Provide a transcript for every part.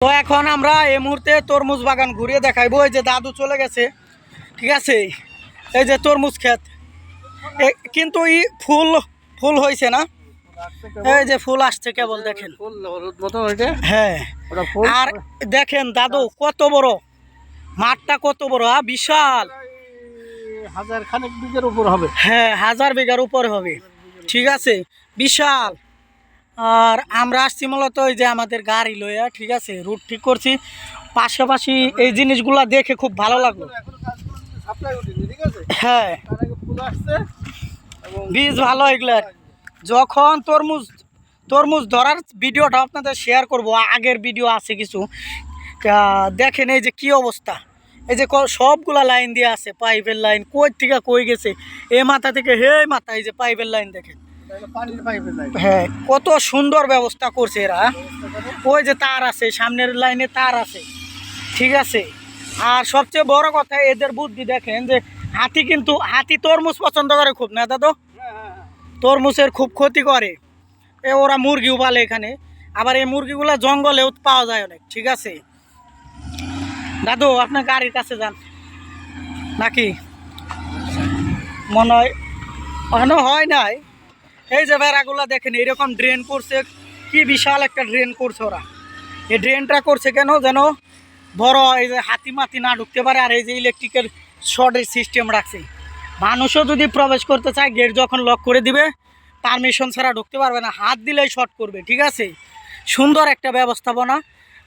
তো এখন আমরা এই মুহূর্তে তরমুজ বাগান ঘুরিয়ে দেখাইবো। এই যে দাদু চলে গেছে ঠিক আছে? এই যে তরমুজ ক্ষেত। কিন্তু ই ফুল ফুল হয়েছে না? এই যে ফুল আসছে কেবল দেখেন। হ্যাঁ। আর দেখেন দাদু কত বড়? মাঠটা কত বড় বিশাল। হাজার খানেক বিঘের উপর হবে। হ্যাঁ হাজার বিঘার উপর হবে। ঠিক আছে? বিশাল। আর আমরা আসছি মূলত ওই যে আমাদের গাড়ি লইয়া, ঠিক আছে? রুট ঠিক করছি। পাশাপাশি এই জিনিসগুলা দেখে খুব ভালো লাগল। হ্যাঁ। বীজ ভালো এগুলার যখন তরমুজ তরমুজ ধরার ভিডিওটা আপনাদের শেয়ার করব, আগের ভিডিও আছে কিছু। দেখেন এই যে কি অবস্থা। এই যে সবগুলা লাইন দিয়ে আছে, পাইপের লাইন, কই থেকে কই গেছে? এ মাথা থেকে হে মাথা, এই যে পাইপের লাইন দেখেন। হ্যাঁ কত সুন্দর ব্যবস্থা করছে এরা ওই যে তার আছে, সামনের লাইনে তার আছে, ঠিক আছে? আর সবচেয়ে বড় কথা, এদের বুদ্ধি দেখেন যে হাতি কিন্তু, হাতি তরমুজ পছন্দ করে খুব, না দাদু? তরমুজের খুব ক্ষতি করে। এ ওরা মুরগিও পালে এখানে, আবার এই মুরগিগুলো জঙ্গলেও পাওয়া যায় অনেক, ঠিক আছে? দাদু, আপনার গাড়ির কাছে যান। নাকি? মনে হয় মনে হয় নাই? এই যে বেড়াগুলো দেখেন এরকম ড্রেন করছে। কি বিশাল একটা ড্রেন করছে ওরা। এই ড্রেনটা করছে কেন যেন বড় এই যে হাতি মাতি না ঢুকতে পারে, আর এই যে ইলেকট্রিকের শর্টের সিস্টেম রাখছে। মানুষও যদি প্রবেশ করতে চায় গেট যখন লক করে দিবে পারমিশন ছাড়া ঢুকতে পারবে না। হাত দিলেই শর্ট করবে, ঠিক আছে? সুন্দর একটা ব্যবস্থাপনা।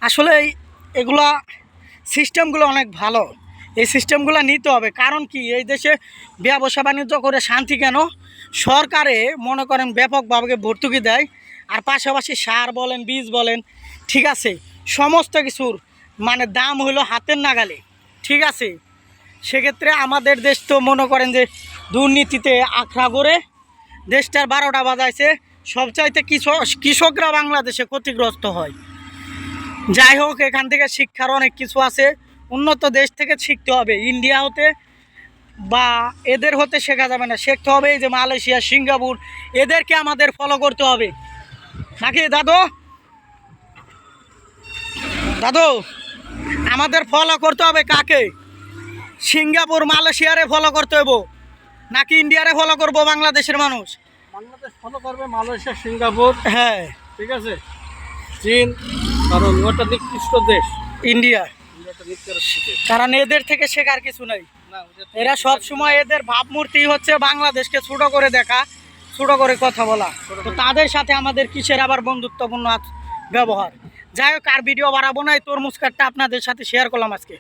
আসলে এগুলা সিস্টেমগুলো অনেক ভালো। এই সিস্টেমগুলো নিতে হবে। কারণ কি? এই দেশে ব্যবসা বাণিজ্য করে শান্তি কেন? সরকারে মনে করেন ব্যাপকভাবে ভর্তুকি দেয়, আর পাশাপাশি সার বলেন, বীজ বলেন, ঠিক আছে, সমস্ত কিছুর মানে দাম হলো হাতের নাগালে, ঠিক আছে। সেক্ষেত্রে আমাদের দেশ তো মনে করেন যে দুর্নীতিতে আখড়া করে দেশটার বারোটা বাজাইছে, সবচাইতে কৃষক কৃষকরা বাংলাদেশে ক্ষতিগ্রস্ত হয়। যাই হোক, এখান থেকে শিক্ষার অনেক কিছু আছে, উন্নত দেশ থেকে শিখতে হবে, ইন্ডিয়া হতে বা এদের হতে শেখা যাবে না। শিখতে হবে এই যে মালয়েশিয়া সিঙ্গাপুর এদেরকে আমাদের ফলো করতে হবে। নাকি দাদু? দাদু আমাদের ফলো করতে হবে কাকে? সিঙ্গাপুর মালয়েশিয়ারে ফলো করতে হইব নাকি ইন্ডিয়ারে ফলো করব বাংলাদেশের মানুষ? বাংলাদেশ ফলো করবে মালয়েশিয়া সিঙ্গাপুর হ্যাঁ। ঠিক আছে? চীন কারণ ওটা নিকৃষ্ট দেশ। ইন্ডিয়া। কারণ এদের থেকে শেখার কিছু নাই। এরা সব সময় এদের ভাবমূর্তি হচ্ছে বাংলাদেশকে ছোট করে দেখা ছোট করে কথা বলা। তো তাদের সাথে আমাদের কিসের আবার বন্ধুত্বপূর্ণ ব্যবহার? যাই হোক আর ভিডিও বাড়াবো না এই তরমুজ কাঠটা আপনাদের সাথে শেয়ার করলাম আজকে।